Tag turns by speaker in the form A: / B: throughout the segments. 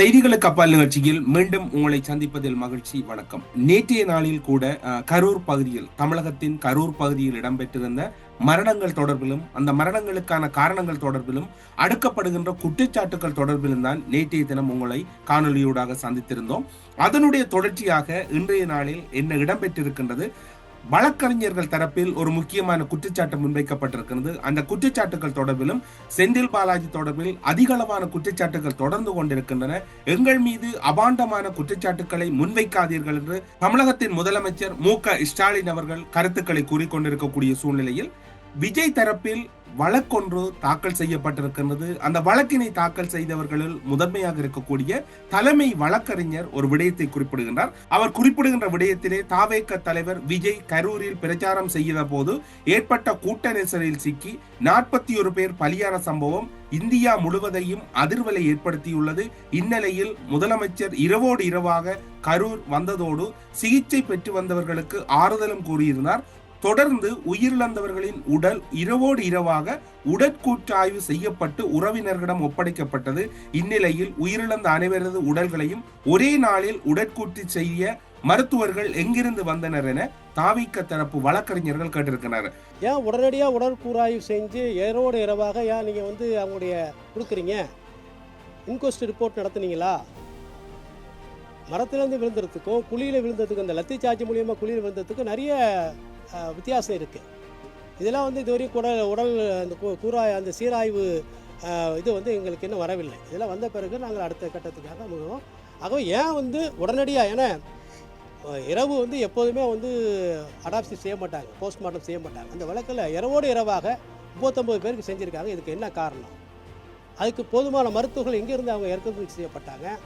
A: செய்திகளுக்கு அப்பால் நிகழ்ச்சியில் மீண்டும் உங்களை சந்திப்பதில் மகிழ்ச்சி வணக்கம். நேற்றைய நாளில் கூட கரூர் பகுதியில் தமிழகத்தின் கரூர் பகுதியில் இடம்பெற்றிருந்த மரணங்கள் தொடர்பிலும் அந்த மரணங்களுக்கான காரணங்கள் தொடர்பிலும் அடுக்கப்படுகின்ற குற்றச்சாட்டுகள் தொடர்பிலும் தான் நேற்றைய தினம் உங்களை காணொலியூடாக சந்தித்திருந்தோம். அதனுடைய தொடர்ச்சியாக இன்றைய நாளில் என்ன இடம்பெற்றிருக்கின்றது வழக்கறிஞர்கள் தரப்பில் ஒரு முக்கியமான குற்றச்சாட்டு முன்வைக்கப்பட்டிருக்கிறது. அந்த குற்றச்சாட்டுகள் தொடர்பிலும் செந்தில் பாலாஜி தொடர்பில் அதிகளவான குற்றச்சாட்டுகள் தொடர்ந்து கொண்டிருக்கின்றன. எங்கள் மீது அபாண்டமான குற்றச்சாட்டுக்களை முன்வைக்காதீர்கள் என்று தமிழகத்தின் முதலமைச்சர் மு க ஸ்டாலின் அவர்கள் கருத்துக்களை கூறிக்கொண்டிருக்கக்கூடிய சூழ்நிலையில் விஜய் தரப்பில் வழக்கொன்று தாக்கல் செய்யப்பட்டிருக்கின்றது. அந்த வழக்கினை தாக்கல் செய்தவர்களில் முதன்மையாக இருக்கக்கூடிய தலைமை வழக்கறிஞர் ஒரு விடயத்தை குறிப்பிடுகின்றார். அவர் குறிப்பிடுகின்ற விடயத்திலே தாவேக்க தலைவர் விஜய் கரூரில் பிரச்சாரம் செய்த போது ஏற்பட்ட கூட்ட நெரிசலில் சிக்கி நாற்பத்தி ஒரு பேர் பலியான சம்பவம் இந்தியா முழுவதையும் அதிர்வலை ஏற்படுத்தியுள்ளது. இந்நிலையில் முதலமைச்சர் இரவோடு இரவாக கரூர் வந்ததோடு சிகிச்சை பெற்று வந்தவர்களுக்கு ஆறுதலும் கூறியிருந்தார். தொடர்ந்து உயிரிழந்தவர்களின் உடல் இரவோடு இரவாக உடற்கூற்றாய்வு செய்யப்பட்டு உறவினர்களிடம் ஒப்படைக்கப்பட்டது. இந்நிலையில் உயிரிழந்த அனைவரது உடல்களையும் ஒரே நாளில் உடற்கூற்று செய்ய மருத்துவர்கள் எங்கிருந்து வந்தனர் என தாவிக்க தரப்பு வழக்கறிஞர்கள் கேட்டிருக்கிறார்
B: ஏன் உடனடியாக உடற்கூறாய்வு செஞ்சு இரவோடு இரவாக ஏன் நீங்கள் வந்து அவங்களுடைய கொடுக்குறீங்க? இன்கொஸ்ட் ரிப்போர்ட் நடத்துனீங்களா? மரத்துலேருந்து விழுந்ததுக்கும் குழியில் விழுந்ததுக்கும் இந்த லத்தி சார்ஜ் மூலியமாக குழியில் விழுந்ததுக்கும் நிறைய வித்தியாசம் இருக்குது இதெல்லாம் வந்து இதுவரையும் உடல் உடல் அந்த கூ- கூறாய் அந்த சீராய்வு இது வந்து எங்களுக்கு இன்னும் வரவில்லை. இதெல்லாம் வந்த பிறகு நாங்கள் அடுத்த கட்டத்துக்காக முழுவோம். ஆகவே ஏன் வந்து உடனடியாக ஏன்னா இரவு வந்து எப்போதுமே வந்து அடாப்சி செய்ய மாட்டாங்க போஸ்ட்மார்ட்டம் செய்ய மாட்டாங்க. அந்த வழக்கில் இரவோடு இரவாக முப்பத்தொம்பது பேருக்கு செஞ்சுருக்காங்க. இதுக்கு என்ன காரணம்? அதுக்கு போதுமான மருத்துவர்கள் எங்கேருந்து அவங்க இறக்குமதி செய்யப்பட்டாங்க?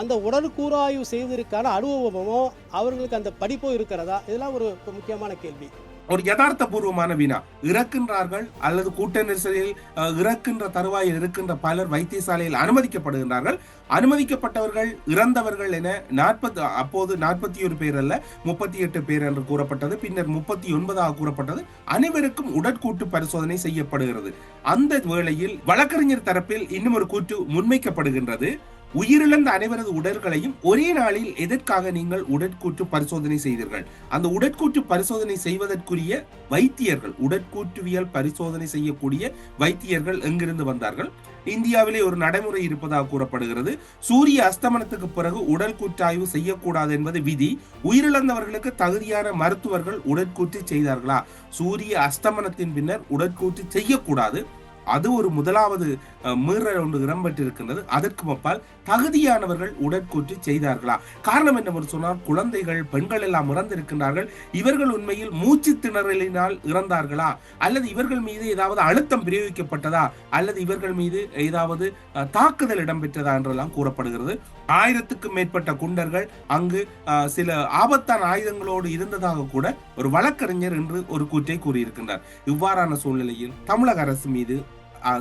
B: அந்த உடற்கூறாய்வு செய்வதற்கான அனுபவமோ அவர்களுக்கு அந்த படிப்போ இருக்கிறதா? இதெல்லாம் ஒரு முக்கியமான கேள்வி.
A: ஒரு யதார்த்த பூர்வமான வினா இறக்கின்றார்கள் அல்லது கூட்ட நெரிசலில் இறக்கின்ற தருவாயில் இருக்கின்ற பலர் வைத்தியசாலையில் அனுமதிக்கப்படுகின்றார்கள். அனுமதிக்கப்பட்டவர்கள் இறந்தவர்கள் என நாற்பது அப்போது நாற்பத்தி ஒரு பேர் அல்ல முப்பத்தி எட்டு பேர் என்று கூறப்பட்டது. பின்னர் முப்பத்தி ஒன்பதாக கூறப்பட்டது. அனைவருக்கும் உடற்கூட்டு பரிசோதனை செய்யப்படுகிறது. அந்த வேளையில் வழக்கறிஞர் தரப்பில் இன்னும் ஒரு கூற்று முன்வைக்கப்படுகின்றது. உயிரிழந்த அனைவரது உடல்களையும் ஒரே நாளில் எதற்காக நீங்கள் உடற்கூற்று பரிசோதனை செய்தீர்கள்? அந்த உடற்கூற்று பரிசோதனை செய்வதற்குரிய வைத்தியர்கள் உடற்கூற்றுவியல் பரிசோதனை செய்யக்கூடிய வைத்தியர்கள் எங்கிருந்து வந்தார்கள்? இந்தியாவிலே ஒரு நடைமுறை இருப்பதாக கூறப்படுகிறது. சூரிய அஸ்தமனத்துக்கு பிறகு உடல் கூற்றாய்வு செய்யக்கூடாது என்பது விதி. உயிரிழந்தவர்களுக்கு தகுதியான மருத்துவர்கள் உடற்கூற்று செய்தார்களா? சூரிய அஸ்தமனத்தின் பின்னர் உடற்கூற்று செய்யக்கூடாது. அது ஒரு முதலாவது மீறல் ஒன்று இடம்பெற்றிருக்கின்றது. அதற்கு அப்பால் தகுதியானவர்கள் உடற்கூற்று செய்தார்களா? காரணம் என்னவென்று சொன்னால் குழந்தைகள் பெண்கள் எல்லாம் இறந்திருக்கின்றார்கள். இவர்கள் உண்மையில் மூச்சு திணறலினால் இறந்தார்களா? அல்லது இவர்கள் மீது ஏதாவது அழுத்தம் பிரயோகிக்கப்பட்டதா? அல்லது இவர்கள் மீது ஏதாவது தாக்குதல் இடம்பெற்றதா என்றெல்லாம் கூறப்படுகிறது. ஆயிரத்துக்கும் மேற்பட்ட குண்டர்கள் அங்கு சில ஆபத்தான ஆயுதங்களோடு இருந்ததாக கூட ஒரு வழக்கறிஞர் என்று ஒரு கூற்றை கூறியிருக்கின்றார். இவ்வாறான சூழ்நிலையில் தமிழக அரசு மீது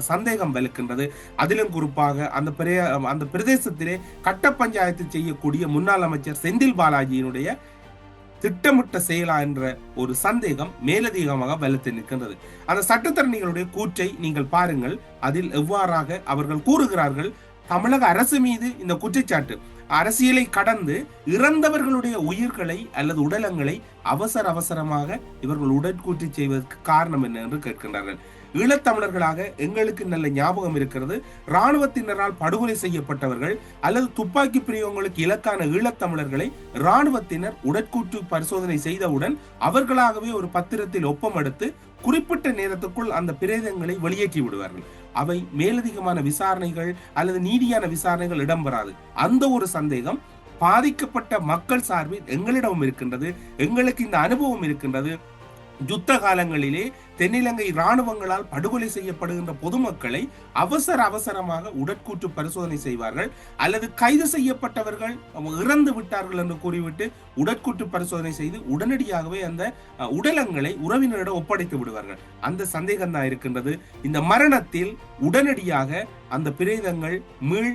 A: சந்தேகம் வலுக்கின்றது. அதிலும் குறிப்பாக அந்த பிரே அந்த பிரதேசத்திலே கட்ட பஞ்சாயத்து செய்யக்கூடிய முன்னாள் அமைச்சர் செந்தில் பாலாஜியினுடைய திட்டமிட்ட செயலா என்ற ஒரு சந்தேகம் மேலதிகமாக வலுத்து நிற்கின்றது. அந்த சட்டத்தரணிகளுடைய கூற்றை நீங்கள் பாருங்கள். அதில் எவ்வாறாக அவர்கள் கூறுகிறார்கள். தமிழக அரசு மீது இந்த குற்றச்சாட்டு. அரசியலை கடந்து இறந்தவர்களுடைய உயிர்களை அல்லது உடலங்களை அவசர அவசரமாக இவர்கள் உடற்கூற்றி செய்வதற்கு காரணம் என்ன என்று கேட்கின்றார்கள். ஈழத்தமிழர்களாக எங்களுக்கு நல்ல ஞாபகம் இருக்கிறது. இராணுவத்தினரால் படுகொலை செய்யப்பட்டவர்கள் அல்லது துப்பாக்கி பிரியவங்களுக்கு இலக்கான ஈழத்தமிழர்களை இராணுவத்தினர் உடற்கூற்று பரிசோதனை செய்தவுடன் அவர்களாகவே ஒரு பத்திரத்தில் ஒப்பம் எடுத்து குறிப்பிட்ட நேரத்துக்குள் அந்த பிரேதங்களை வெளியேற்றி விடுவார்கள். அவை மேலதிகமான விசாரணைகள் அல்லது நீதியான விசாரணைகள் இடம்பெறாது. அந்த ஒரு சந்தேகம் பாதிக்கப்பட்ட மக்கள் சார்பில் எங்களிடம் இருக்கின்றது. எங்களுக்கு இந்த அனுபவம் இருக்கின்றது. யுத்த காலங்களிலே தென்னிலங்கை இராணுவங்களால் படுகொலை செய்யப்படுகின்ற பொதுமக்களை அவசர அவசரமாக உடற்கூற்று பரிசோதனை செய்வார்கள். அல்லது கைது செய்யப்பட்டவர்கள் இறந்து விட்டார்கள் என்று கூறிவிட்டு உடற்கூற்று பரிசோதனை செய்து உடனடியாகவே அந்த உடலங்களை உறவினரிடம் ஒப்படைத்து விடுவார்கள். அந்த சந்தேகம் தான் இருக்கின்றது. இந்த மரணத்தில் உடனடியாக அந்த பிரேதங்கள் மீள்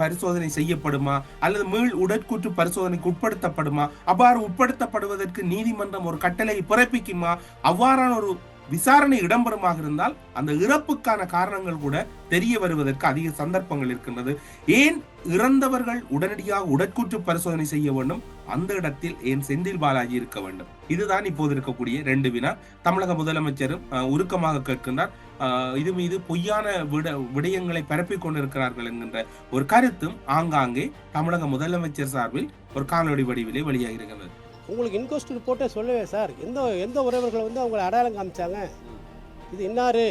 A: பரிசோதனை செய்யப்படுமா? அல்லது மீள் உடற்கூற்று பரிசோதனைக்கு உட்படுத்தப்படுமா? அவ்வாறு உட்படுத்தப்படுவதற்கு நீதிமன்றம் ஒரு கட்டளையை பிறப்பிக்குமா? அவ்வாறான ஒரு விசாரணை இடம்பெறுமாக இருந்தால் அந்த இறப்புக்கான காரணங்கள் கூட தெரிய வருவதற்கு அதிக சந்தர்ப்பங்கள் இருக்கின்றது. ஏன் இறந்தவர்கள் உடனடியாக உடற்கூற்று பரிசோதனை செய்ய வேண்டும்? அந்த இடத்தில் ஏன் செந்தில் பாலாஜி இருக்க வேண்டும்? இதுதான் இப்போது இருக்கக்கூடிய ரெண்டு வினா. தமிழக முதலமைச்சரும் உருக்கமாக கேட்கின்றார். இது மீது பொய்யான விட விடயங்களை பரப்பிக் கொண்டிருக்கிறார்கள் என்கின்ற ஒரு கருத்தும் ஆங்காங்கே தமிழக முதலமைச்சர் சார்பில் ஒரு காணொலி வடிவிலே வெளியாகி இருக்கிறது
B: உங்களுக்கு இன்கொஸ்ட் ரிப்போர்ட்டே சொல்லவே சார். எந்த எந்த உறவினர்கள் வந்து அவங்களை அடையாளம் காமிச்சாங்க? இது இன்னாரு?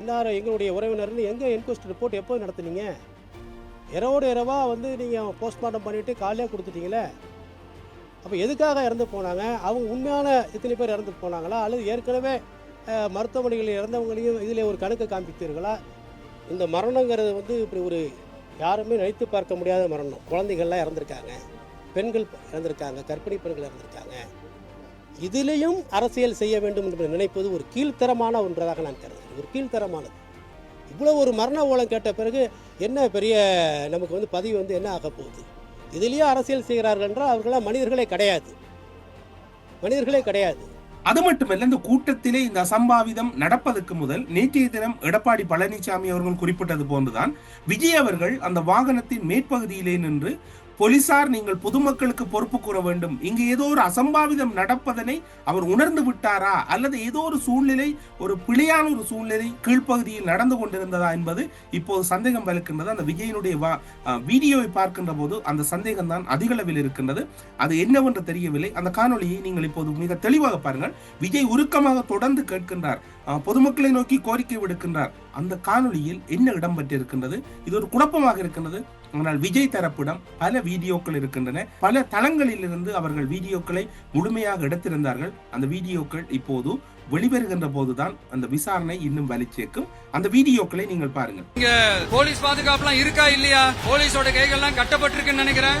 B: இன்னாரு எங்களுடைய உறவினர்னு எங்கே இன்கொஸ்ட் ரிப்போர்ட் எப்போ நடத்துனீங்க? இரவோடு இரவாக வந்து நீங்கள் போஸ்ட்மார்ட்டம் பண்ணிவிட்டு காலையே கொடுத்துட்டீங்களே? அப்போ எதுக்காக இறந்து போனாங்க? அவங்க உண்மையான இத்தனை பேர் இறந்து போனாங்களா? அல்லது ஏற்கனவே மருத்துவமனைகளில் இறந்தவங்களையும் இதில் ஒரு கணக்கு காண்பித்தீர்களா? இந்த மரணங்கிறது வந்து இப்படி ஒரு யாருமே நினைத்து பார்க்க முடியாத மரணம். குழந்தைகள்லாம் இறந்துருக்காங்க. பெண்கள் இறந்திருக்காங்க. கர்ப்பிணி பெண்கள் இறந்திருக்காங்க. இதிலையும் அரசியல் செய்ய வேண்டும் என்று நினைப்பது ஒரு கீழ்த்தரமான ஒன்றதாக நான் கருதுகிறேன். ஒரு கீழ்த்தரமானது. இவ்வளோ ஒரு மரண ஓலம் கேட்ட பிறகு என்ன பெரிய நமக்கு வந்து பதிவு வந்து என்ன ஆக போகுது? அரசியல் செய்கிறார்கள் என்றால் அவர்களாம் மனிதர்களே கிடையாது. மனிதர்களே கிடையாது.
A: அது மட்டுமல்ல இந்த கூட்டத்திலே இந்த அசம்பாவிதம் நடப்பதற்கு முதல் நேற்றைய தினம் எடப்பாடி பழனிசாமி அவர்கள் குறிப்பிட்டது போன்றுதான் விஜய் அவர்கள் அந்த வாகனத்தின் மேற்பகுதியிலே நின்று போலீசார் நீங்கள் பொதுமக்களுக்கு பொறுப்பு கூற வேண்டும். இங்கு ஏதோ ஒரு அசம்பாவிதம் நடப்பதனை அவர் உணர்ந்து விட்டாரா? அல்லது ஏதோ ஒரு சூழ்நிலை ஒரு பிழையான ஒரு சூழ்நிலை கீழ்ப்பகுதியில் நடந்து கொண்டிருந்ததா என்பது இப்போது சந்தேகம் வலுக்கின்றது. அந்த விஜயனுடைய வா- வீடியோவை பார்க்கின்ற போது அந்த சந்தேகம் தான் அதிகளவில் இருக்கின்றது. அது என்னவென்று தெரியவில்லை. அந்த காணொளியை நீங்கள் இப்போது மிக தெளிவாக பாருங்கள். விஜய் உருக்கமாக தொடர்ந்து கேட்கின்றார். பொதுமக்களை நோக்கி கோரிக்கை விடுக்கின்றார். அந்த காணொளியில் என்ன இடம்பெற்றிருக்கின்றது? இது ஒரு குழப்பமாக இருக்கின்றது. ஆனால் விஜய் தரப்பிடம் பல வீடியோக்கள் இருக்கின்றன. பல தளங்களில் இருந்து அவர்கள் வீடியோக்களை முழுமையாக எடுத்திருந்தார்கள். அந்த வீடியோக்கள் இப்போது வெளிவருகின்ற போதுதான் அந்த விசாரணை இன்னும் வலிச்சேக்கும் அந்த வீடியோக்களை நீங்கள் பாருங்க
C: போலீஸ் பாதுகாப்புலாம் இருக்கா இல்லையா? போலீஸோட கைகள்லாம் கட்டப்பட்டிருக்குன்னு நினைக்கிறேன்.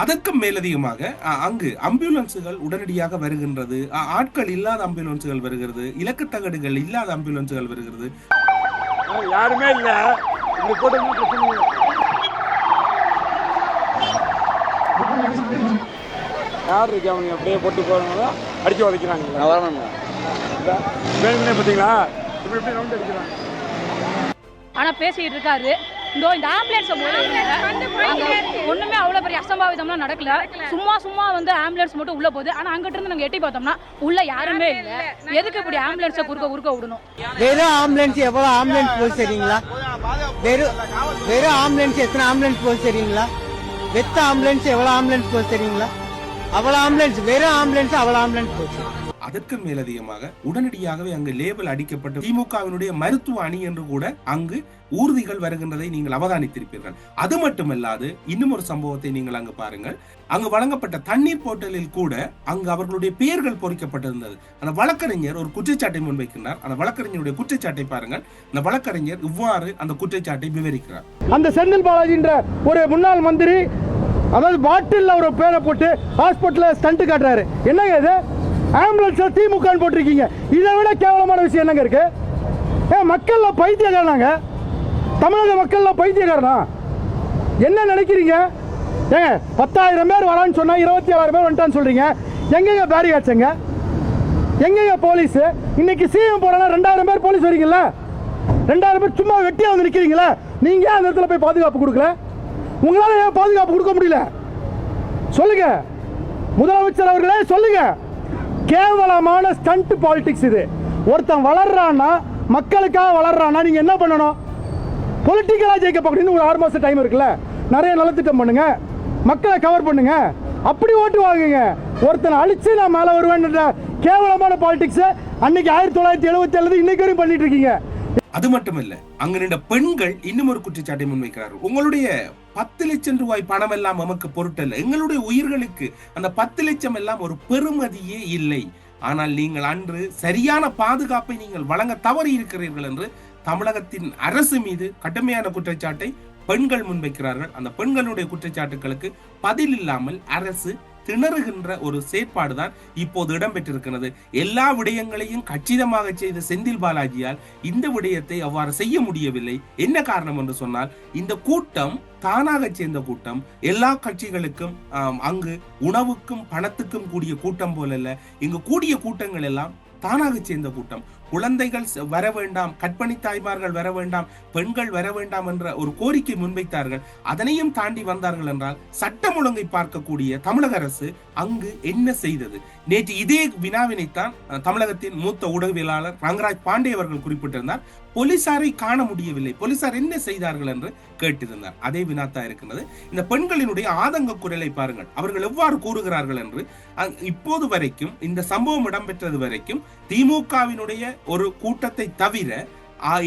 A: அதற்கும் மேலதிகமாக அங்கு அம்புலன்ஸுகள் உடனடியாக வருகின்றது. ஆட்கள் இல்லாத அம்புலன்ஸுகள் வருகிறது. இலக்கு தகடுகள் இல்லாத அம்புலன்ஸுகள் வருகிறது.
D: யாருமே இல்ல. யார் இருக்கா அவங்க அப்படியே போட்டு போறவங்க அடிக்க உதைக்கிறாங்க வேணும்னே பார்த்தீங்களா? இப்படி இப்படி ரவுண்ட் அடிக்கிறாங்க?
E: ஆனா பேசிட்டு இருக்காரு. இதோ இந்த ஆம்புலன்ஸ் ஒண்ணுமே அவ்வளவு பெரிய அசம்பாவிதம்லாம் நடக்கல. சும்மா சும்மா வந்து ஆம்புலன்ஸ் மட்டும் உள்ள போகுது. ஆனா அங்கிட்ட இருந்து நாங்க எட்டி பார்த்தோம்னா உள்ள யாருமே இல்ல. எதுக்கு இப்படி ஆம்புலன்ஸை குறுக்க குறுக்க விடணும்?
F: வெறும் ஆம்புலன்ஸ் எவ்வளவு ஆம்புலன்ஸ் போகுது தெரியுங்களா வெறும் வெறும் ஆம்புலன்ஸ் எத்தனை ஆம்புலன்ஸ் போகுது தெரியுங்களா வெத்த ஆம்புலன்ஸ் எவ்வளவு ஆம்புலன்ஸ் போகுது தெரியுங்களா அவ்வளவு ஆம்புலன்ஸ் வெறும் ஆம்புலன்ஸ் அவ்வளவு ஆம்புலன்ஸ் போச்சு
A: அதற்கு மேலதிகமாக உடனடியாகவே அங்கு லேபிள் அடிக்கப்பட்டு திமுகவினுடைய மருத்துவ அணி என்று கூட அங்கு ஊர்திகள் வருகின்றதை நீங்கள் அவதானித்திருப்பீர்கள். அது மட்டுமல்லாது இன்னும் ஒரு சம்பவத்தை நீங்கள் அங்கு பாருங்கள். அங்கு வழங்கப்பட்ட தண்ணீர் போட்டலில் கூட அங்கு அவர்களுடைய பெயர்கள் பொறிக்கப்பட்டிருந்தது. அந்த வழக்கறிஞர் ஒரு குற்றச்சாட்டை முன்வைக்கின்றார் அந்த வழக்கறிஞருடைய குற்றச்சாட்டை பாருங்கள். அந்த வழக்கறிஞர் இவ்வாறு அந்த குற்றச்சாட்டை விவரிக்கிறார்.
G: அந்த செந்தில் பாலாஜின்ற ஒரு முன்னாள் மந்திரி அதாவது பாட்டில் ஒரு பேரை போட்டு ஹாஸ்பிட்டலில் ஸ்டண்ட் காட்டுறாரு. என்னங்க இது? ஆம்புலன்ஸில் திமுக போட்டிருக்கீங்க. இதை விட கேவலமான விஷயம் என்னங்க இருக்கு? ஏன் மக்களில் பைத்தியக்காரனாங்க. தமிழக மக்களில் பைத்தியக்காரனா? என்ன நினைக்கிறீங்க? ஏங்க பத்தாயிரம் பேர் வரான்னு சொன்னால் இருபத்தி ஏழாயிரம் பேர் வந்துட்டான்னு சொல்கிறீங்க எங்கெங்க பேரிகாட்சுங்க எங்கெங்க போலீஸ் இன்னைக்கு சிஎம் போறனா ரெண்டாயிரம் பேர் போலீஸ் வரீங்கல்ல? ரெண்டாயிரம் பேர் சும்மா வெட்டியா வந்து நிக்கிறீங்களா? நீங்க ஏன் அந்த இடத்துல போய் பாதுகாப்பு கொடுக்கல? உங்களால ஏன் பாதுகாப்பு கொடுக்க முடியல? சொல்லுங்க. முதலமைச்சர் அவர்களே சொல்லுங்க. கேவலமான ஸ்டண்ட் பாலிடிக்ஸ் இது. ஒருத்தன் வளர்றான்னா மக்களுக்காக வளர்றான்னா நீங்கள் என்ன பண்ணணும்? பொலிட்டிக்கலாக ஜெயிக்க அப்படின்னு ஒரு ஆறு மாதம் டைம் இருக்குல்ல? நிறைய நலத்திட்டம் பண்ணுங்க. மக்களை கவர் பண்ணுங்க. அப்படி ஓட்டு வாங்குங்க. ஒருத்தனை அழிச்சு நான் மேலே வருவேன்ற கேவலமான பாலிடிக்ஸை அன்னைக்கு ஆயிரத்தி தொள்ளாயிரத்தி எழுபத்தி ஏழு இன்னைக்கு வரையும் பண்ணிட்டு இருக்கீங்க.
A: அது மட்டுமல்ல அங்கு நின்ற பெண்கள் இன்னும் ஒரு குற்றச்சாட்டை முன்வைக்கிறார்கள். உங்களுடைய பத்து லட்சம் ரூபாய் பணம் எல்லாம் நமக்கு பொருட்டல்ல. எங்களுடைய உயிர்களுக்கு அந்த பத்து லட்சம் எல்லாம் ஒரு பெறுமதியே இல்லை. ஆனால் நீங்கள் அன்று சரியான பாதுகாப்பை நீங்கள் வழங்க தவறி இருக்கிறீர்கள் என்று தமிழகத்தின் அரசு மீது கடுமையான குற்றச்சாட்டை பெண்கள் முன்வைக்கிறார்கள். அந்த பெண்களுடைய குற்றச்சாட்டுகளுக்கு பதில் இல்லாமல் அரசு திணறுகின்ற ஒரு செயற்பாடு தான் இப்போது இடம்பெற்றிருக்கிறது. எல்லா விடயங்களையும் கச்சிதமாக செய்த செந்தில் பாலாஜியால் இந்த விடயத்தை அவ்வாறு செய்ய முடியவில்லை. என்ன காரணம் என்று சொன்னால் இந்த கூட்டம் தானாக சேர்ந்த கூட்டம் எல்லா கட்சிகளுக்கும் அங்கு உணவுக்கும் பணத்துக்கும் கூடிய கூட்டம் போலல்ல இங்கு கூடிய கூட்டங்கள் எல்லாம் தானாக சேர்ந்த கூட்டம். குழந்தைகள் வர வேண்டாம் கற்பணி தாய்மார்கள் வர வேண்டாம் பெண்கள் வர வேண்டாம் என்ற ஒரு கோரிக்கை முன்வைத்தார்கள். அதனையும் தாண்டி வந்தார்கள் என்றால் சட்டம் ஒழுங்கை பார்க்கக்கூடிய தமிழக அரசு அங்கு என்ன செய்தது? நேற்று இதே வினாவினைத்தான் தமிழகத்தின் மூத்த ஊடகவியலாளர் ரங்கராஜ் பாண்டே அவர்கள் குறிப்பிட்டிருந்தார். போலீசாரை காண முடியவில்லை. போலீசார் என்ன செய்தார்கள் என்று கேட்டிருந்தார். அதே வினாத்தா இருக்கின்றது இந்த பெண்களினுடைய ஆதங்க குரலை பாருங்கள். அவர்கள் எவ்வாறு கூறுகிறார்கள் என்று இப்போது வரைக்கும் இந்த சம்பவம் இடம்பெற்றது வரைக்கும் திமுகவினுடைய ஒரு கூட்டத்தை தவிர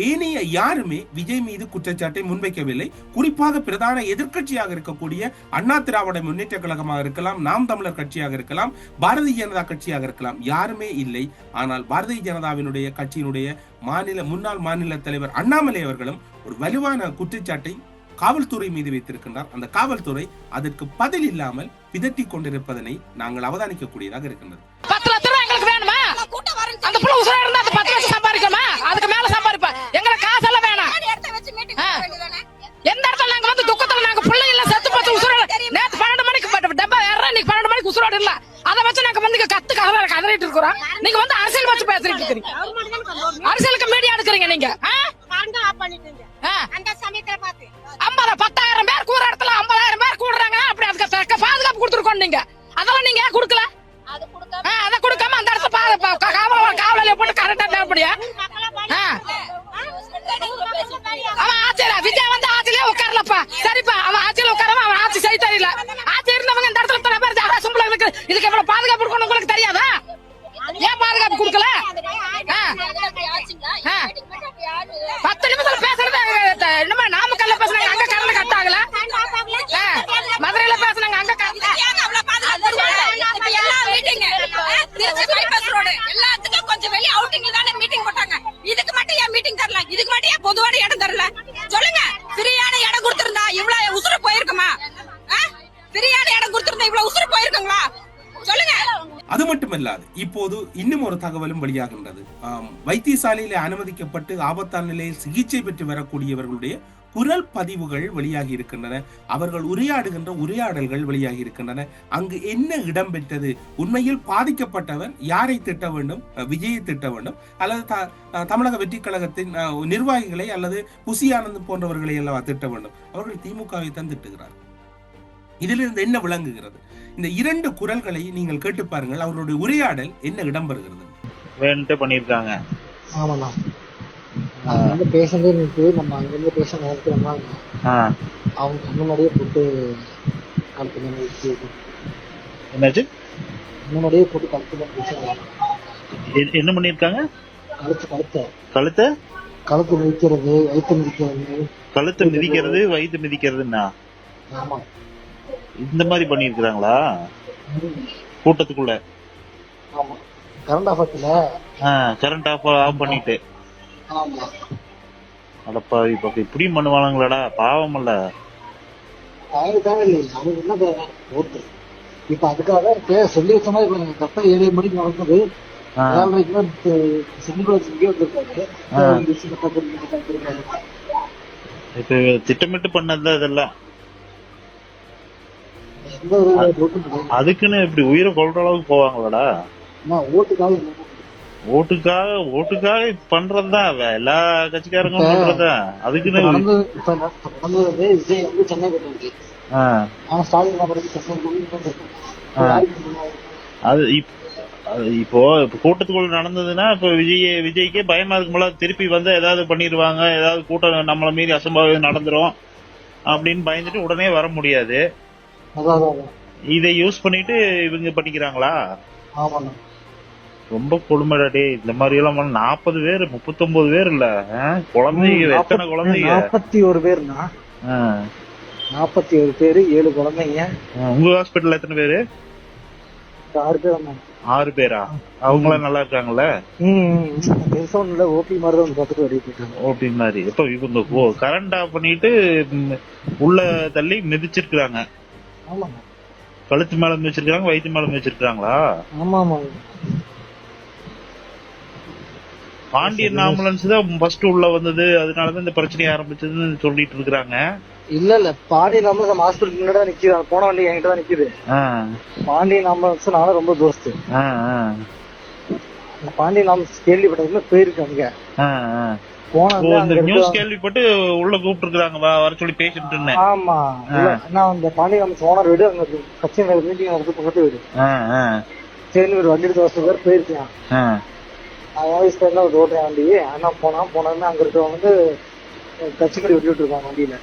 A: ஏனைய யாருமே விஜய் மீது குற்றச்சாட்டை முன்வைக்கவில்லை. குறிப்பாக பிரதான எதிர்க்கட்சியாக இருக்கக்கூடிய அண்ணா திராவிட முன்னேற்ற கழகமாக இருக்கலாம் நாம் தமிழர் கட்சியாக இருக்கலாம் பாரதிய ஜனதா கட்சியாக இருக்கலாம் யாருமே இல்லை. ஆனால் பாரதிய ஜனதாவினுடைய கட்சியினுடைய மாநில முன்னாள் மாநில தலைவர் அண்ணாமலை அவர்களும் ஒரு வலுவான குற்றச்சாட்டை காவல்துறை மீது வைத்திருக்கின்றார். அந்த காவல்துறை அதற்கு பதில் இல்லாமல் பிதட்டி கொண்டிருப்பதனை நாங்கள் அவதானிக்கக்கூடியதாக இருக்கின்றது.
H: அந்த புள்ள உசுரா இருந்தா அந்த
I: எல்லாத்துக்கும் கொஞ்சம் வெளிய அவுட்டிங்ல தானே மீட்டிங் போட்டாங்க. இதுக்கு மட்டும் ஏன் மீட்டிங் தரல? இதுக்கு மட்டும் ஏன் பொதுவான இடம் தரல? சொல்லுங்க. ஃப்ரீயான இடம் கொடுத்திருந்தா இவ்வளவு உசுறு போயிருக்குமா? ஃப்ரீயான இடம் கொடுத்திருந்தா இவ்வளவு உசுறு போயிருக்குங்களா? சொல்லுங்க.
A: அது மட்டுமல்லாது இப்போது இன்னும் ஒரு தகவலும் வெளியாகின்றது. வைத்தியசாலையில் அனுமதிக்கப்பட்டு ஆபத்தான நிலையில் சிகிச்சை பெற்று வரக்கூடியவர்களுடைய குரல் பதிவுகள் வெளியாகி இருக்கின்றன. அவர்கள் உரையாடுகின்ற உரையாடல்கள் வெளியாகி இருக்கின்றன. அங்கு என்ன இடம்பெற்றது உண்மையில் பாதிக்கப்பட்டவர் யாரை திட்ட வேண்டும்? விஜயை திட்ட வேண்டும்? அல்லது த- தமிழக வெற்றி கழகத்தின் நிர்வாகிகளை அல்லது புசி போன்றவர்களை எல்லாம் திட்ட வேண்டும்? அவர்கள் திமுகவை தான் திட்டுகிறார் இதிலிருந்து என்ன விளங்குகிறது? இந்த இரண்டு குரல்களை நீங்கள் கேட்டு பாருங்கள். அவர்களுடைய உரையாடல் என்ன இடம்பெறுகிறது?
J: வேணுன்ட்டு பண்ணியிருக்காங்க.
F: ஆமாண்ணா. வந்து பேஷண்டே நிற்கு நம்ம அங்கேருந்து பேஷண்ட் நினைக்கிறோம்னா
J: ஆ.
F: அவங்க முன்னாடியே போட்டு கழுத்து வச்சு
J: என்னாச்சு?
F: முன்னாடியே போட்டு கழுத்து
J: என்ன பண்ணியிருக்காங்க?
F: கழுத்து கழுத்தை.
J: கழுத்தை?
F: கழுத்து மிதிக்கிறது வயிற்று மிதிக்கிறது.
J: கழுத்தை மிதிக்கிறது வயிற்று மிதிக்கிறதுன்னா?
F: ஆமா.
J: இந்த மாதிரி பண்ணியிருக்கிறாங்களா? கூட்டத்துக்குள்ள?
F: ஆமா. கரண்ட் ஆஃபத்தில்
J: ஆ கரண்ட் ஆஃப் ஆஃப் பண்ணிட்டு.
F: ஆமா.
J: அடப்பா இப்ப இப்படி பண்ணுவானுங்களாடா பாவம் இல்ல.
F: என்ன தேவை? ஓட்டு. இப்ப அதுக்காக பே- சொல்லி வச்ச மாதிரி இப்ப கரெக்டா ஏழு மணிக்கு நடந்தது.
J: இப்ப திட்டமிட்டு பண்ணதுதான் இதெல்லாம். அதுக்குன்னு இப்படி உயிரை கொள்ற அளவுக்கு போவாங்களாடா.
F: ஓட்டுக்காக.
J: ஓட்டுக்காக ஓட்டுக்காக பண்றதுதான் எல்லா கட்சிக்காரங்களும் பண்றதுதான் அதுக்குன்னு
F: நடந்தது விஜய் வந்து சென்னை போயிட்டு ஆனா ஸ்டாலின்.
J: அது இப்- அது இப்போ இப்ப கூட்டத்துக்குள்ள நடந்ததுன்னா இப்ப விஜய் விஜய்க்கே பயமா இருக்கும்போல திருப்பி வந்து ஏதாவது பண்ணிடுவாங்க ஏதாவது கூட்டம் நம்மள மீறி அசம்பாவிதம் நடந்துரும் அப்படின்னு பயந்துட்டு உடனே வர முடியாது. இதை யூஸ் பண்ணிட்டு இவங்க பண்ணிக்கிறாங்களா?
F: ஆமாண்ணா
J: ரொம்ப கொடுமைடா டேய். இந்த மாதிரி எல்லாம் நாற்பது பேர் முப்பத்தொன்பது பேர் இல்ல? குழந்தைங்க எத்தனை குழந்தைங்க?
F: நாற்பத்தி ஒரு பேர்னா. நாற்பத்தி ஒரு பேரு ஏழு குழந்தைங்க.
J: உங்க ஹாஸ்பிட்டல்ல எத்தனை பேரு?
F: ஆறு பேர்
J: ஆறு பேரா? அவங்களாம் நல்லா இருக்காங்கல்ல?
F: பெருசா இல்லை. ஓபி மாதிரி தான் வந்து பார்த்துட்டு வெளியே போயிட்டாங்க
J: ஓபி மாதிரி. இப்போ இவங்க கரண்ட் ஆஃப் பண்ணிட்டு உள்ள தள்ளி மிதிச்சிருக்காங்க
F: ஆமாங்க
J: கழுத்து மேல மிதிச்சிருக்காங்க வயிற்று மேல மிதிச்சிருக்காங்களா
F: ஆமா ஆமாங்க
J: பாண்டியன் ஆம்புலன்ஸ் தான் ஃபர்ஸ்ட் உள்ள வந்தது. அதனாலதான் இந்த பிரச்சனை ஆரம்பிச்சதுன்னு சொல்லிட்டு இருக்கிறாங்க.
F: இல்ல இல்ல. பாண்டியன் ஆம்புலன்ஸ் நம்ம ஹாஸ்பிட்டல் முன்னாடி தான் நிக்குது. போன வண்டி என்கிட்ட தான் நிக்குது. பாண்டியன் ஆம்புலன்ஸ் நானும் ரொம்ப தோஸ்து. பாண்டியன் ஆம்புலன்ஸ் கேள்விப்பட்டதுல போயிருக்கு அங்க.
J: இந்த நியூஸ் கேள்விப்பட்டு உள்ள கூப்பிட்டு வா வர சொல்லி பேசிட்டு
F: ஆமா. நான் அந்த பாண்டியன் ஆம்புலன்ஸ் ஓனர் வீடு அங்க கட்சி மீட்டிங் நடந்து பக்கத்து வீடு. சரி ஒரு வண்டி எடுத்து பேர் போயிருக்கேன் அவன் வயசு பேர்ல ஒரு ஓட்டுறேன் வண்டி அண்ணா போனா போனோன்னு அங்க இருக்கவங்க வந்து கட்சி கொடி விட்டு இருக்காங்க வண்டியில.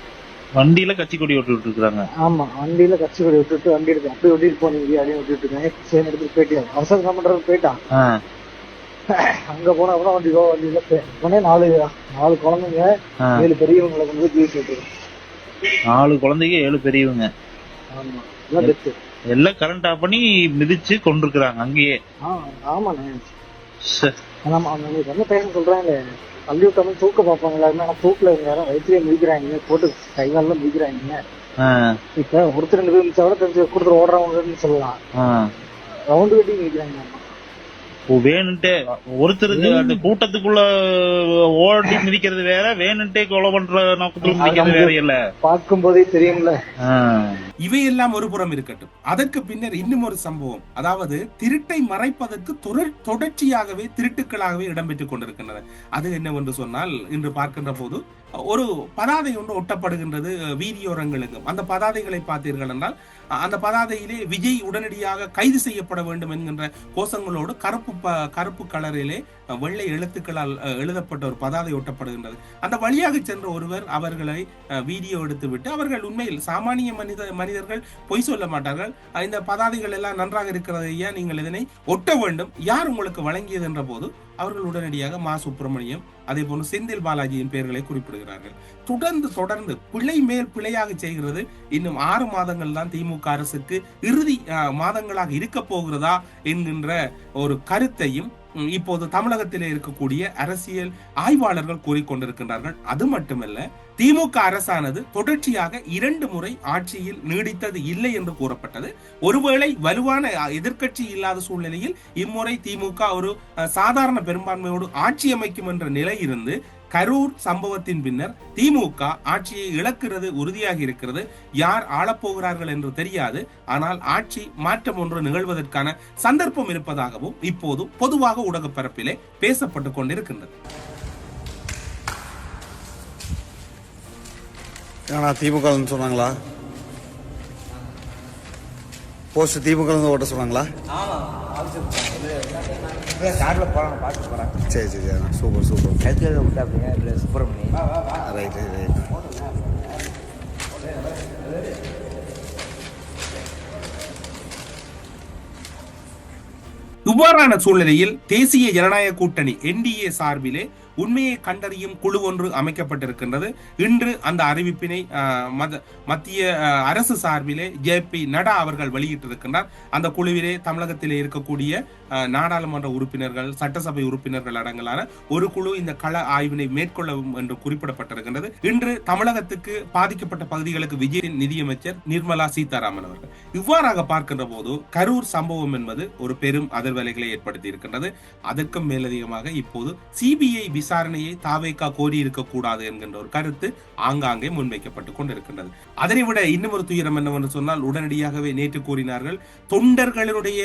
J: வண்டியில கட்சி கொடி விட்டுட்டு இருக்காங்க
F: ஆமா வண்டியில கட்சி கொடி விட்டுட்டு வண்டி எடுத்து அப்படியே விட்டுட்டு போனீங்க அப்படின்னு விட்டுட்டு இருக்கேன் சரி எடுத்துட்டு போயிட்டேன் அவசரம் என்ன பண்றது? போயிட்டான். அங்க போனா அப்புறம் வண்டி வண்டியில உடனே நாலு நாலு குழந்தைங்க ஏழு பெரியவங்களை கொண்டு போய் ஜூஸ் விட்டுரு
J: நாலு குழந்தைங்க ஏழு பெரியவங்க.
F: ஆமா எல்லாம்
J: கரண்ட் ஆஃப் பண்ணி மிதிச்சு கொண்டிருக்கிறாங்க அங்கேயே.
F: ஆமாண்ணே. ஆமா அவங்க என்ன பேச சொல்றாங்க பள்ளி விட்டாலும் தூக்க பார்ப்பாங்க எல்லாருமே. ஆனா தூக்கல யாரும் வயிற்றுலயே மிதிக்கிறாங்க போட்டு கை காலில் மிதிக்கிறாங்க
J: ஆ,
F: இப்ப ஒருத்தர் ரெண்டு பேர் மிச்சா கூட தெரிஞ்சு கொடுத்துட்டு ஓடுறவங்கன்னு சொல்லலாம். ரவுண்டு கட்டி மிதிக்கிறாங்க
J: ஓ, வேணுன்ட்டே ஒருத்தருக்கு கூட்டத்துக்குள்ள ஓடி மிதிக்கிறது வேற. வேணுன்ட்டே கொலை பண்ற நோக்கத்துல மிதிக்கிறது வேற இல்ல.
F: பார்க்கும் போதே தெரியும்ல.
A: இவையெல்லாம் ஒரு புறம் இருக்கட்டும். அதற்கு பின்னர் இன்னும் ஒரு சம்பவம். அதாவது திருட்டை மறைப்பதற்கு தொடர் தொடர்ச்சியாகவே திருட்டுக்களாகவே இடம்பெற்றுக் கொண்டிருக்கின்றன. அது என்னவென்று சொன்னால் இன்று பார்க்கின்ற போது ஒரு பதாதை ஒன்று ஒட்டப்படுகின்றது வீதியோரங்களுக்கும். அந்த பதாதைகளை பார்த்தீர்கள் என்றால் அந்த பதாதையிலே விஜய் உடனடியாக கைது செய்யப்பட வேண்டும் என்கின்ற கோஷங்களோடு கருப்பு ப கருப்பு கலரிலே வெள்ளை எழுத்துக்களால் எழுதப்பட்ட ஒரு பதாதை ஒட்டப்படுகின்றது. அந்த வழியாக சென்ற ஒருவர் அவர்களை வீடியோ எடுத்துவிட்டு அவர்கள் உண்மையில் சாமானிய மனித மனிதர்கள் பொய் சொல்ல மாட்டார்கள். இந்த பதாதைகள் எல்லாம் நன்றாக இருக்கிறது ஐயா நீங்கள் இதனை ஒட்ட வேண்டும். யார் உங்களுக்கு வழங்கியது என்ற போது அவர்கள் உடனடியாக மா. சுப்பிரமணியம் அதே போன்று செந்தில் பாலாஜியின் பெயர்களை குறிப்பிடுகிறார்கள். தொடர்ந்து தொடர்ந்து பிழை மேல் பிழையாக செய்கிறது. இன்னும் ஆறு மாதங்கள் தான் திமுக அரசுக்கு இறுதி மாதங்களாக இருக்க போகிறதா என்கின்ற ஒரு கருத்தையும் இப்போது தமிழகத்திலே இருக்கக்கூடிய அரசியல் ஆய்வாளர்கள் கூறிக்கொண்டிருக்கின்றார்கள். அது மட்டுமல்ல திமுக அரசானது தொடர்ச்சியாக இரண்டு முறை ஆட்சியில் நீடித்தது இல்லை என்று கூறப்பட்டது. ஒருவேளை வலுவான எதிர்கட்சி இல்லாத சூழ்நிலையில் இம்முறை திமுக ஒரு சாதாரண பெரும்பான்மையோடு ஆட்சி அமைக்கும் என்ற நிலை இருந்து கரூர் சம்பவத்தின் பின்னர் திமுக ஆட்சியை இழக்கிறது உறுதியாகி இருக்கிறது. யார் ஆளப்போகிறார்கள் என்று தெரியாது. ஆனால் ஆட்சி மாற்றம் ஒன்று நிகழ்வதற்கான சந்தர்ப்பம் இருப்பதாகவும் இப்போது பொதுவாக ஊடகப் பரப்பிலே பேசப்பட்டுக் கொண்டிருக்கின்றது.
K: ஏன்னா திமுக சொன்னாங்களா? போஸ்ட் திமுக ஓட்ட சொன்னாங்களா? சரி சரி சரி சூப்பர் சூப்பர். ரைட் ரைட்
A: இவ்வாறான சூழ்நிலையில் தேசிய ஜனநாயக கூட்டணி என்டிஏ சார்பிலே உண்மையை கண்டறியும் குழு ஒன்று அமைக்கப்பட்டிருக்கின்றது. இன்று அந்த அறிவிப்பினை மத்திய அரசு சார்பிலே ஜே பி நடா அவர்கள் வெளியிட்டிருக்கின்றார். அந்த குழுவிலே தமிழகத்திலே இருக்கக்கூடிய நாடாளுமன்ற உறுப்பினர்கள் சட்டசபை உறுப்பினர்கள் அடங்கலான ஒரு குழு இந்த கள ஆய்வினை மேற்கொள்ளவும் என்று குறிப்பிடப்பட்டிருக்கின்றது. இன்று தமிழகத்துக்கு பாதிக்கப்பட்ட பகுதிகளுக்கு விஜயின் நிதியமைச்சர் நிர்மலா சீதாராமன் அவர்கள். இவ்வாறாக பார்க்கின்ற போது கரூர் சம்பவம் என்பது ஒரு பெரும் அதிர்வலைகளை ஏற்படுத்தி இருக்கின்றது அதற்கும் மேலதிகமாக இப்போது சிபிஐ விசாரணை விசாரணையை தாவேக்கா கோரி இருக்கக்கூடாது என்கின்ற ஒரு கருத்து ஆங்காங்கே முன்வைக்கப்பட்டுக் கொண்டிருக்கின்றது. அதனை விட இன்னும் ஒரு துயரம் என்னவென்று சொன்னால் உடனடியாகவே நேற்று கூறினார்கள் தொண்டர்களுடைய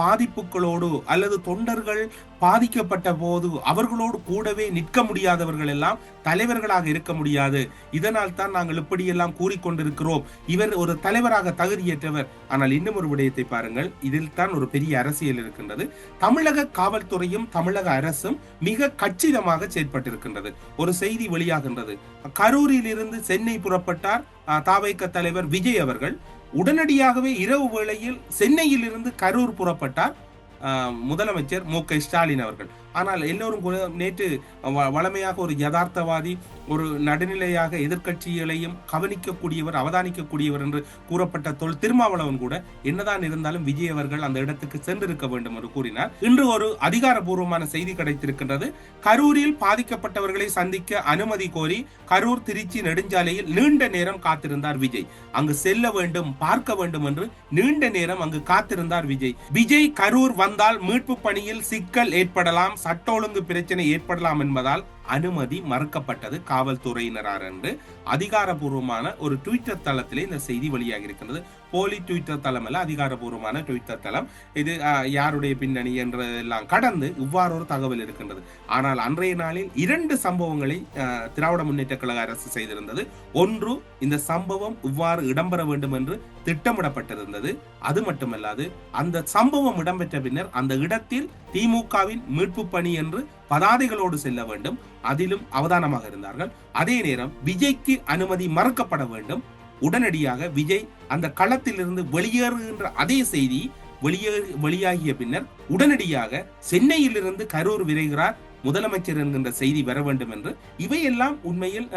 A: பாதிப்புகளோடு அல்லது தொண்டர்கள் பாதிக்கப்பட்ட போது அவர்களோடு கூடவே நிற்க முடியாதவர்கள் எல்லாம் தலைவர்களாக இருக்க முடியாது. இதனால் தான் நாங்கள் இப்படியெல்லாம் கூறிக்கொண்டிருக்கிறோம். இவர் ஒரு தலைவராக தகுதியற்றவர். ஆனால் இன்னும் ஒரு விடயத்தை பாருங்கள். இதில் தான் ஒரு பெரிய அரசியல் இருக்கின்றது. தமிழக காவல்துறையும் தமிழக அரசும் மிக கச்சிதமாக செயற்பட்டிருக்கின்றது. ஒரு செய்தி வெளியாகின்றது. கரூரில் இருந்து சென்னை புறப்பட்டார் தாவைக்க தலைவர் விஜய் அவர்கள். உடனடியாகவே இரவு வேளையில் சென்னையில் இருந்து கரூர் புறப்பட்டார். முதலமைச்சர் மு க ஸ்டாலின் அவர்கள். ஆனால் எல்லோரும் நேற்று வ- வளமையாக ஒரு யதார்த்தவாதி ஒரு நடுநிலையாக எதிர்க்கட்சிகளையும் கவனிக்கக்கூடியவர் அவதானிக்கக்கூடியவர் என்று கூறப்பட்ட தொல் திருமாவளவன் கூட என்னதான் இருந்தாலும் விஜய் அவர்கள் அந்த இடத்துக்கு சென்றிருக்க வேண்டும் என்று கூறினார். இன்று ஒரு அதிகாரபூர்வமான செய்தி கிடைத்திருக்கின்றது. கரூரில் பாதிக்கப்பட்டவர்களை சந்திக்க அனுமதி கோரி கரூர் திருச்சி நெடுஞ்சாலையில் நீண்ட நேரம் காத்திருந்தார் விஜய். அங்கு செல்ல வேண்டும் பார்க்க வேண்டும் என்று நீண்ட நேரம் அங்கு காத்திருந்தார் விஜய். விஜய் கரூர் வந்தால் மீட்பு பணியில் சிக்கல் ஏற்படலாம் சட்ட ஒழுங்கு பிரச்சனை ஏற்படலாம் என்பதால் அனுமதி மறுக்கப்பட்டது காவல்துறையினரார் என்று. அதிகாரபூர்வமான ஒரு ட்விட்டர் தளத்திலே இந்த செய்தி வெளியாகி இருக்கின்றது போலி ட்விட்டர் தளம் அல்ல அதிகாரபூர்வமான ட்விட்டர் தளம். இது யாருடைய பின்னணி என்றதெல்லாம் கடந்து இவ்வாறு ஒரு தகவல் இருக்கின்றது. ஆனால் அன்றைய நாளில் இரண்டு சம்பவங்களை திராவிட முன்னேற்ற கழக அரசு செய்திருந்தது. ஒன்று இந்த சம்பவம் இவ்வாறு இடம்பெற வேண்டும் என்று திட்டமிடப்பட்டிருந்தது. அது மட்டுமல்லாது அந்த சம்பவம் இடம்பெற்ற பின்னர் அந்த இடத்தில் திமுகவின் மீட்பு பணி என்று பதாதைகளோடு செல்ல வேண்டும். அதிலும் அவதானமாக இருந்தார்கள். அதே நேரம் விஜய்க்கு அனுமதி மறுக்கப்பட வேண்டும். உடனடியாக விஜய் அந்த களத்திலிருந்து வெளியேறுகின்ற அதே செய்தி வெளியே வெளியாகிய பின்னர் உடனடியாக சென்னையிலிருந்து கரூர் விரைகிறார். முதலமைச்சர் என்கின்ற செய்தி வர வேண்டும் என்று இவையெல்லாம் உண்மையில்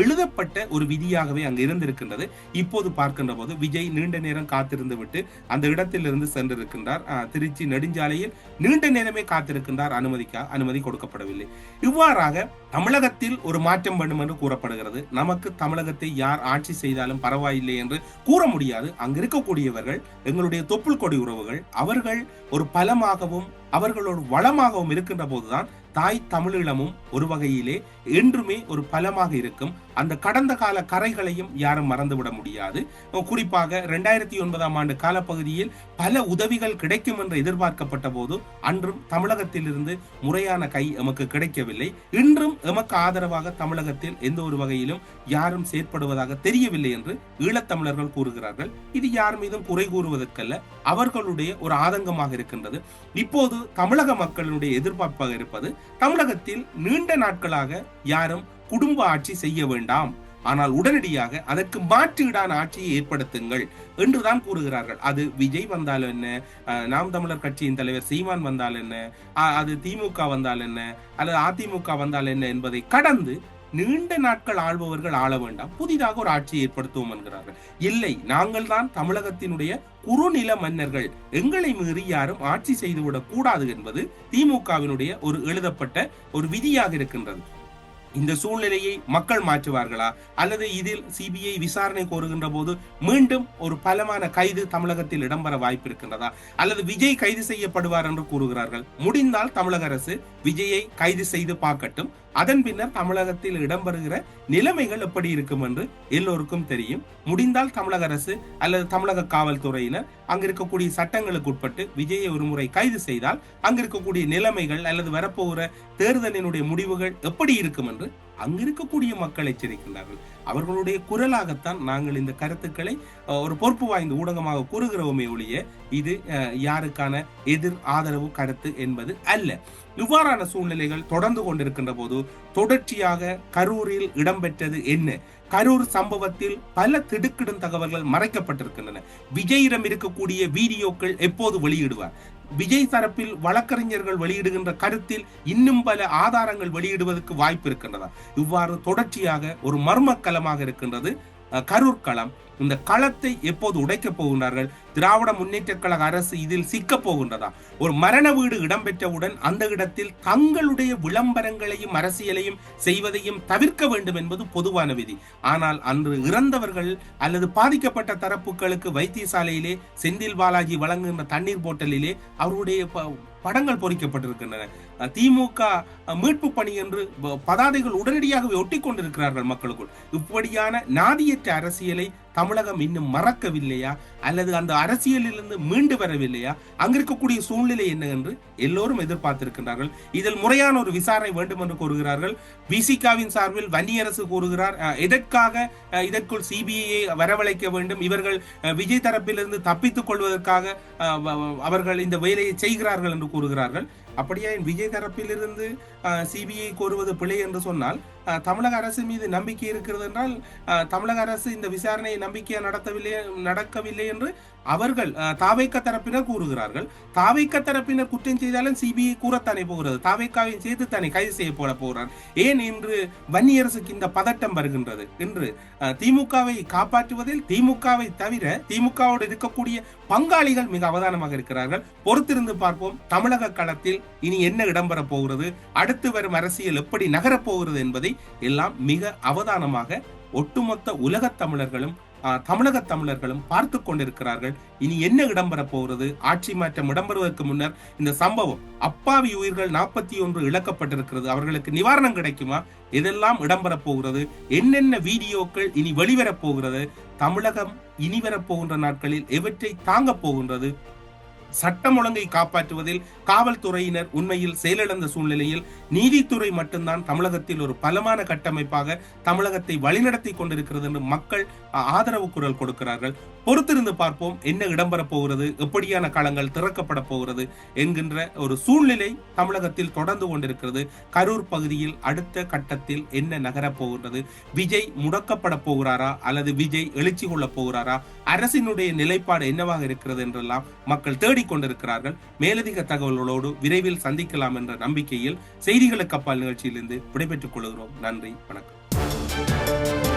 A: எழுதப்பட்ட ஒரு விதியாகவே அங்கு இருந்திருக்கின்றது. இப்போது பார்க்கின்ற போது விஜய் நீண்ட நேரம் காத்திருந்து விட்டு அந்த இடத்திலிருந்து சென்றிருக்கின்றார். திருச்சி நெடுஞ்சாலையில் நீண்ட நேரமே காத்திருக்கின்றார். அனுமதிக்க அனுமதி கொடுக்கப்படவில்லை. இவ்வாறாக தமிழகத்தில் ஒரு மாற்றம் வேண்டும் என்று கூறப்படுகிறது. நமக்கு தமிழகத்தை யார் ஆட்சி செய்தாலும் பரவாயில்லை என்று கூற முடியாது. அங்கு இருக்கக்கூடியவர்கள் எங்களுடைய தொப்புள் கொடி உறவுகள் அவர்கள் ஒரு பலமாகவும் அவர்களோடு வளமாகவும் இருக்கின்ற போதுதான் தாய் தமிழீழமும் ஒரு வகையிலே என்றுமே ஒரு பலமாக இருக்கும். அந்த கடந்த கால கரைகளையும் யாரும் மறந்துவிட முடியாது. குறிப்பாக ரெண்டாயிரத்தி ஒன்பதாம் ஆண்டு காலப்பகுதியில் பல உதவிகள் கிடைக்கும் என்று எதிர்பார்க்கப்பட்ட போது அன்றும் தமிழகத்திலிருந்து முறையான கை எமக்கு கிடைக்கவில்லை. இன்றும் எமக்கு ஆதரவாக தமிழகத்தில் எந்த ஒரு வகையிலும் யாரும் செயற்படுவதாக தெரியவில்லை என்று ஈழத்தமிழர்கள் கூறுகிறார்கள். இது யார் மீதும் குறை கூறுவதற்கல்ல அவர்களுடைய ஒரு ஆதங்கமாக இருக்கின்றது. இப்போது தமிழக மக்களுடைய எதிர்பார்ப்பாக இருப்பது தமிழகத்தில் நீண்ட நாட்களாக யாரும் குடும்ப ஆட்சி செய்ய வேண்டாம். ஆனால் உடனடியாக அதற்கு மாற்றீடான ஆட்சியை ஏற்படுத்துங்கள் என்றுதான் கூறுகிறார்கள். அது விஜய் வந்தால் என்ன? அஹ், நாம் தமிழர் கட்சியின் தலைவர் சீமான் வந்தால் என்ன? அஹ், அது திமுக வந்தால் என்ன? அல்லது அதிமுக வந்தால் என்ன என்பதை கடந்து நீண்ட நாட்கள் ஆள்பவர்கள் ஆள வேண்டாம். புதிதாக ஒரு ஆட்சியை ஏற்படுத்துவோம் என்கிறார்கள். இல்லை நாங்கள் தான் தமிழகத்தினுடைய குறுநில மன்னர்கள். எங்களை மீறி யாரும் ஆட்சி செய்துவிடக் கூடாது என்பது திமுகவினுடைய ஒரு எழுதப்பட்ட ஒரு விதியாக இருக்கின்றது. இந்த சூழ்நிலையை மக்கள் மாற்றுவார்களா? அல்லது இதில் சிபிஐ விசாரணை கோருகின்ற போது மீண்டும் ஒரு பலமான கைது தமிழகத்தில் இடம்பெற வாய்ப்பு இருக்கின்றதா? அல்லது விஜய் கைது செய்யப்படுவார் என்று கூறுகிறார்கள். முடிந்தால் தமிழக அரசு விஜயை கைது செய்து பார்க்கட்டும். அதன் பின்னர் தமிழகத்தில் இடம்பெறுகிற நிலைமைகள் எப்படி இருக்கும் என்று எல்லோருக்கும் தெரியும். முடிந்தால் தமிழக அரசு அல்லது தமிழக காவல்துறையினர் அங்க இருக்கக்கூடிய சட்டங்களுக்கு உட்பட்டு விஜயை ஒரு முறை கைது செய்தால் அங்க இருக்கக்கூடிய நிலைமைகள் அல்லது வரப்போகிற தேர்தலினுடைய முடிவுகள் எப்படி இருக்கும் என்று அங்க இருக்கக்கூடிய மக்கள் எச்சரிக்கின்றார்கள். அவர்களுடைய குரலாகத்தான் நாங்கள் இந்த கருத்துக்களை ஒரு பொறுப்பு வாய்ந்த ஊடகமாக கூறுகிறோமே ஒழிய இது யாருக்கான எதிர் ஆதரவு கருத்து என்பது அல்ல. இவ்வாறான சூழ்நிலைகள் தொடர்ந்து கொண்டிருக்கின்ற போது தொடர்ச்சியாக கரூரில் இடம்பெற்றது என்ன? கரூர் சம்பவத்தில் பல திடுக்கிடும் தகவல்கள் மறைக்கப்பட்டிருக்கின்றன. விஜயிடம் இருக்கக்கூடிய வீடியோக்கள் எப்போது வெளியிடுவார்? விஜய் தரப்பில் வழக்கறிஞர்கள் வெளியிடுகின்ற கருத்தில் இன்னும் பல ஆதாரங்கள் வெளியிடுவதற்கு வாய்ப்பு இருக்கின்றதா இவ்வாறு தொடர்ச்சியாக ஒரு மர்மக்கலமாக இருக்கின்றது கரூர் களம். இந்த களத்தை எப்போது உடைக்கப் போகின்றார்கள்? திராவிட முன்னேற்ற கழக அரசு இதில் சிக்கப் போகின்றதா? ஒரு மரண வீடு இடம்பெற்றவுடன் அந்த இடத்தில் தங்களுடைய விளம்பரங்களையும் அரசியலையும் செய்வதையும் தவிர்க்க வேண்டும் என்பது பொதுவான விதி. ஆனால் அன்று இறந்தவர்கள் அல்லது பாதிக்கப்பட்ட தரப்புகளுக்கு வைத்தியசாலையிலே செந்தில் பாலாஜி வழங்குகின்ற தண்ணீர் போட்டலிலே அவருடைய ப- படங்கள் பொறிக்கப்பட்டிருக்கின்றன. திமுக மீட்பு பணி என்று பதாதைகள் உடனடியாகவே ஒட்டி கொண்டிருக்கிறார்கள் மக்களுக்குள். இப்படியான நாதியற்ற அரசியலை தமிழகம் இன்னும் மறக்கவில்லையா? அல்லது அந்த அரசியலிலிருந்து மீண்டு வரவில்லையா? அங்க இருக்கக்கூடிய சூழ்நிலை என்ன என்று எல்லோரும் எதிர்பார்த்திருக்கின்றார்கள். இதில் முறையான ஒரு விசாரணை வேண்டும் என்று கூறுகிறார்கள். விசிகாவின் சார்பில் வன்னியரசு கூறுகிறார் எதற்காக இதற்குள் சிபிஐயை வரவழைக்க வேண்டும்? இவர்கள் விஜய் தரப்பிலிருந்து தப்பித்துக் கொள்வதற்காக அவர்கள் இந்த வேலையை செய்கிறார்கள் என்று கூறுகிறார்கள். அப்படியே விஜய் தரப்பிலிருந்து சிபிஐ கோருவது பிழை என்று சொன்னால் தமிழக அரசு மீது நம்பிக்கை இருக்கிறது என்றால் தமிழக அரசு இந்த விசாரணையை நம்பிக்கையா நடத்தவில்லை நடக்கவில்லை என்று அவர்கள் தாவைக்க தாவேக்க தரப்பினர் கூறுகிறார்கள். தாவைக்க தரப்பினர் குற்றம் செய்தாலும் சிபிஐ கூறத்தானே போகிறது. தாவேக்காவையும் சேர்த்து தானே கைது செய்ய போட போகிறார் ஏன் இன்று வன்னியரசுக்கு இந்த பதட்டம் வருகின்றது என்று திமுகவை காப்பாற்றுவதில் திமுகவை தவிர திமுகவோடு இருக்கக்கூடிய பங்காளிகள் மிக அவதானமாக இருக்கிறார்கள். பொறுத்திருந்து பார்ப்போம். தமிழக களத்தில் இனி என்ன இடம்பெற போகிறது? அடுத்து வரும் அரசியல் எப்படி நகரப் போகிறது என்பதை எல்லாம் மிக அவதானமாக ஒட்டுமொத்த உலக தமிழர்களும் தமிழக தமிழர்களும் பார்த்து கொண்டிருக்கிறார்கள். இனி என்ன இடம்பெற போகிறது? ஆட்சி மாற்றம் இடம்பெறுவதற்கு முன்னர் இந்த சம்பவம் அப்பாவி உயிர்கள் நாற்பத்தி ஒன்று இழக்கப்பட்டிருக்கிறது. அவர்களுக்கு நிவாரணம் கிடைக்குமா? இதெல்லாம் இடம்பெற போகிறது? என்னென்ன வீடியோக்கள் இனி வெளிவரப் போகிறது? தமிழகம் இனி வரப்போகின்ற நாட்களில் எவற்றை தாங்கப் போகின்றது? சட்டம் ஒழுங்கை காப்பாற்றுவதில் காவல்துறையினர் உண்மையில் செயலிழந்த சூழ்நிலையில் நீதித்துறை மட்டும்தான் தமிழகத்தில் ஒரு பலமான கட்டமைப்பாக தமிழகத்தை வழிநடத்தி கொண்டிருக்கிறது என்று மக்கள் ஆதரவு குரல் கொடுக்கிறார்கள். பொறுத்திருந்து பார்ப்போம் என்ன இடம்பெற போகிறது எப்படியான களங்கள் திறக்கப்பட போகிறது என்கின்ற ஒரு சூழ்நிலை தமிழகத்தில் தொடர்ந்து கொண்டிருக்கிறது. கரூர் பகுதியில் அடுத்த கட்டத்தில் என்ன நகரப் போகிறது விஜய் முடக்கப்பட போகிறாரா அல்லது விஜய் எழுச்சி கொள்ளப் போகிறாரா அரசினுடைய நிலைப்பாடு என்னவாக இருக்கிறது என்றெல்லாம் மக்கள் தேடி தேடிக்கொண்டிருக்கிறார்கள் மேலதிக தகவல்களோடு விரைவில் சந்திக்கலாம் என்ற நம்பிக்கையில் செய்திகளுக்கு அப்பால் நிகழ்ச்சியிலிருந்து விடைபெற்றுக் கொள்கிறோம். நன்றி வணக்கம்.